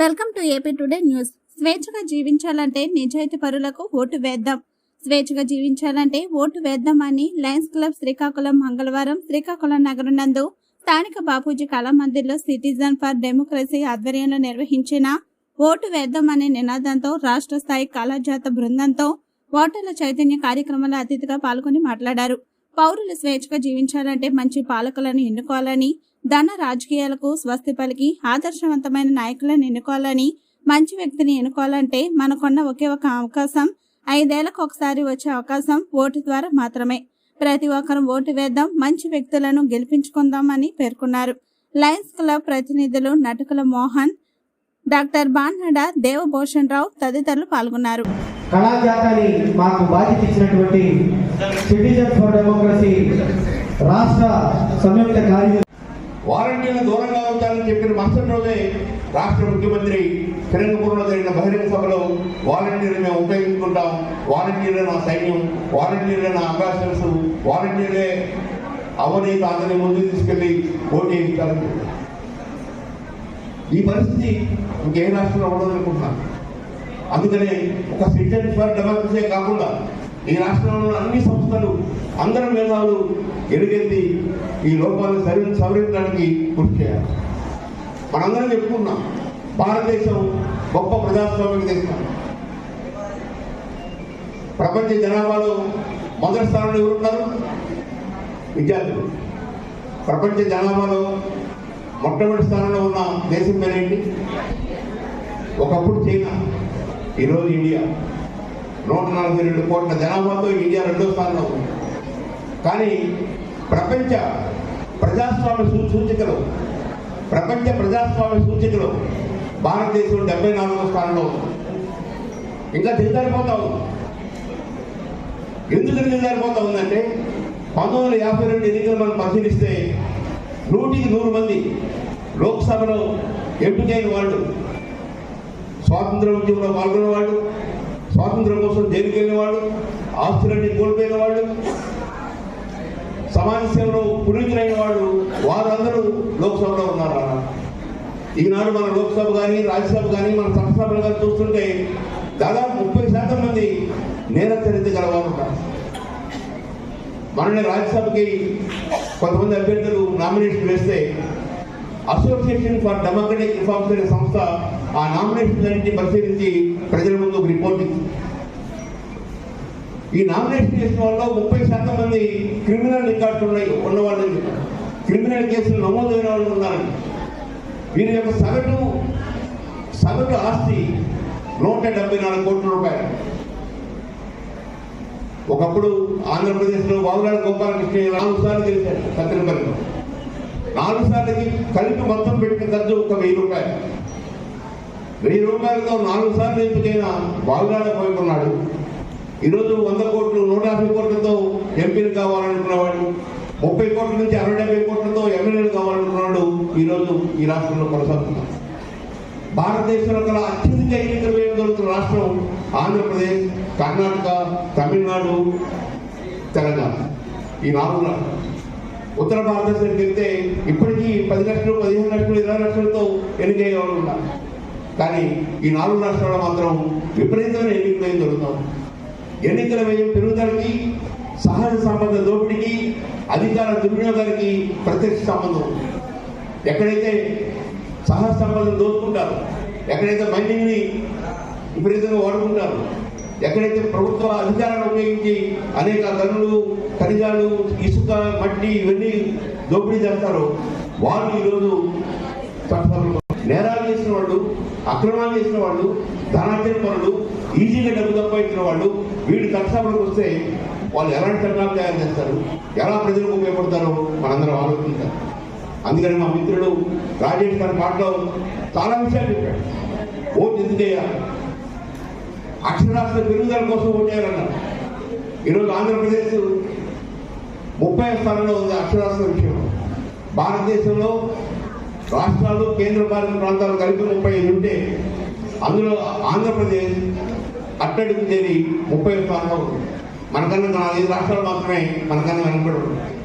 Welcome to AP today news. స్వేచ్ఛగా జీవించాలంటే నిజాయితీ పరులకు ఓటు వేద్దాం. స్వేచ్ఛగా జీవించాలంటే ఓటు వేద్దాం అని లయన్స్ క్లబ్ శ్రీకాకుళం మంగళవారం శ్రీకాకుళం నగరం నందు స్థానిక బాపూజీ కళామందిర్లో సిటిజన్ ఫర్ డెమోక్రసీ ఆధ్వర్యంలో నిర్వహించిన ఓటు వేద్దాం అనే నినాదంతో రాష్ట్ర స్థాయి కళాజాత బృందంతో ఓటర్ల చైతన్య కార్యక్రమంలో అతిథిగా పాల్గొని మాట్లాడారు. పౌరులు స్వేచ్ఛగా జీవించాలంటే మంచి పాలకులను ఎన్నుకోవాలని ధన రాజకీయాలకు స్వస్తి పలికి ఆదర్శవంతమైన నాయకులను ఎన్నుకోవాలని మంచి వ్యక్తిని ఎన్నుకోవాలంటే మనకున్న ఒకే ఒక అవకాశం ఐదేళ్ళకు ఒకసారి వచ్చే అవకాశం ఓటు ద్వారా మాత్రమే. ప్రతి ఒక్కరూ ఓటు వేద్దాం మంచి వ్యక్తులను గెలిపించుకుందాం అని పేర్కొన్నారు. లయన్స్ క్లబ్ ప్రతినిధులు నటుకుల మోహన్ డాక్టర్ బాన్హడ దేవభూషణ్ రావు తదితరులు పాల్గొన్నారు. కళాజాతాన్ని మాకు బాధ్యత ఇచ్చినటువంటి సిటిజన్ ఫర్ డెమోక్రసీ రాష్ట్ర సంయుక్త కార్యదర్శి వారంటీలు దూరంగా ఉంచాలని చెప్పిన మరుసటి రోజే రాష్ట్ర ముఖ్యమంత్రి కిరణ్పూర్లో జరిగిన బహిరంగ సభలో వాలంటీర్లు మేము ఉపయోగించుకుంటాం. వాలంటీర్లే నా సైన్యం వాలంటీర్లే నా అంబాసిడర్స్ వాలంటీర్లే అవినీతి అందరినీ ముందుకు తీసుకెళ్ళి ఓటు వేయించాలని ఈ పరిస్థితి ఇంకే రాష్ట్రంలో ఉండదనుకుంటున్నాను. అందుకనే ఒక సిటిజన్ ఫర్ డెమోక్రసీ కాకుండా ఈ రాష్ట్రంలో ఉన్న అన్ని సంస్థలు అందరి మేధావులు ఎరుగెత్తి ఈ లోపాలను సరి సవరించడానికి కృషి చేయాలి. మనందరం చెప్పుకున్నాం భారతదేశం గొప్ప ప్రజాస్వామిక దేశం. ప్రపంచ జనాభాలో మొదటి స్థానంలో ఎవరున్నారు విద్యార్థులు. ప్రపంచ జనాభాలో మొట్టమొదటి స్థానంలో ఉన్న దేశం పేరేంటి? ఒకప్పుడు చైనా. ఈరోజు ఇండియా నూట నలభై రెండు కోట్ల జనాభాతో ఇండియా రెండో స్థానంలో ఉంది. కానీ ప్రపంచ ప్రజాస్వామ్య సూచికలు ప్రపంచ ప్రజాస్వామ్య సూచికలు భారతదేశం డెబ్బై నాలుగో స్థానంలో ఉంది. ఇంకా దిగజారిపోతా ఉంది. ఎందుకు దిగజారిపోతా ఉందంటే పంతొమ్మిది వందల యాభై రెండు ఎన్నికలు మనం పరిశీలిస్తే నూటికి నూరు మంది లోక్సభలో ఎంపికైన వాళ్ళు స్వాతంత్ర ఉద్యమంలో పాల్గొన్న వాళ్ళు స్వాతంత్రం కోసం జైలుకి వెళ్ళిన వాళ్ళు ఆస్తులన్నీ కోల్పోయిన వాళ్ళు సమాజ సేవలో పునీతులైన వాళ్ళు వారందరూ లోక్సభలో ఉన్నారు ఈనాడు మన లోక్సభ కానీ రాజ్యసభ కానీ మన చట్టసభలు కానీ చూస్తుంటే దాదాపు ముప్పై శాతం మంది నేర చరిత్ర గలవారు మనల్ని రాజ్యసభకి కొంతమంది అభ్యర్థులు నామినేషన్ వేస్తే అసోసియేషన్ ఫర్ డెమోక్రటిక్ రిఫార్మ్స్ అనే సంస్థ ఆ నామినేషన్ అన్నింటినీ పరిశీలించి ప్రజల ముందు ఒక రిపోర్ట్ ఇచ్చింది. ఈ నామినేషన్ చేసిన వాళ్ళు ముప్పై శాతం మంది క్రిమినల్ రికార్డులు ఉన్నాయి ఉన్నవాళ్ళని క్రిమినల్ కేసులు నమోదైన వాళ్ళు ఉన్నారని. వీరి యొక్క సగటు సగటు ఆస్తి నూట డెబ్బై నాలుగు కోట్ల రూపాయలు. ఒకప్పుడు ఆంధ్రప్రదేశ్లో బాబులాడ గోపాలకృష్ణ నాలుగు సార్లు గెలిచాడు సత్యనపల్లిలో నాలుగు సార్లకి కలిపి మొత్తం పెట్టిన ఖర్చు ఒక వెయ్యి రూపాయలు. వెయ్యి రూపాయలతో నాలుగు సార్లు ఎంపికైన బాగులాడ పోయికున్నాడు ఈరోజు వంద కోట్లు నూట యాభై కోట్లతో ఎంపీలు కావాలనుకున్నవాడు ముప్పై కోట్ల నుంచి అరవై డెబ్బై కోట్లతో ఎమ్మెల్యేలు కావాలనుకున్నాడు ఈరోజు ఈ రాష్ట్రంలో కొనసాగుతున్నాడు. భారతదేశంలో గల అత్యధిక ఎన్నికలు వేయగలుగుతున్న రాష్ట్రం? ఆంధ్రప్రదేశ్ కర్ణాటక తమిళనాడు తెలంగాణ. ఈ నాలుగు రాష్ట్రాలు ఉత్తర భారతదేశానికి వెళ్తే ఇప్పటికీ పది లక్షలు పదిహేను లక్షలు ఇరవై లక్షలతో ఎన్నికయ్యే వాళ్ళు ఉన్నారు. కానీ ఈ నాలుగు రాష్ట్రాల్లో మాత్రం విపరీతమైన ఎన్నికలు ఏం జరుగుతాం ఎన్నికల వ్యయం పెరుగుదలకి సహజ సంబంధ దోపిడీకి అధికార దుర్వినియోగానికి ప్రత్యక్ష సంబంధం ఎక్కడైతే సహజ సంబంధం దోచుకుంటారు ఎక్కడైతే మైనింగ్ని విపరీతంగా వాడుకుంటారు ఎక్కడైతే ప్రభుత్వ అధికారాన్ని ఉపయోగించి అనేక గనులు ఖనిజాలు ఇసుక మట్టి ఇవన్నీ దోపిడీ చేస్తారో వాళ్ళు ఈరోజు నేరాలు చేసిన వాళ్ళు అక్రమాలు చేసిన వాళ్ళు ధనార్జన పనులు ఈజీగా డబ్బు సంపాదించిన వాళ్ళు వీళ్ళు చట్టసభలకు వస్తే వాళ్ళు ఎలాంటి చట్టాలు తయారు చేస్తారు? ఎలా ప్రజలకు ఉపయోగపడతారో మనందరం ఆలోచించాలి. అందుకని మా మిత్రుడు రాజేష్ గారి మాటలో చాలా విషయాలు చెప్పాడు. ఓటు ఎందుకు చేయాలి అక్షరాస్యత పెరుగుదల కోసం ఓటు ఈరోజు ఆంధ్రప్రదేశ్ ముప్పై స్థానంలో ఉంది అక్షరాస్యత విషయం. భారతదేశంలో రాష్ట్రాలు కేంద్ర పాలిత ప్రాంతాలు కలిపి ముప్పై ఐదు ఉంటే అందులో ఆంధ్రప్రదేశ్ అట్టడికి చేరి ముప్పై స్థానంలో ఉంది. మనకన్నా నాలుగైదు రాష్ట్రాలు మాత్రమే మనకన్నా వెనకబడి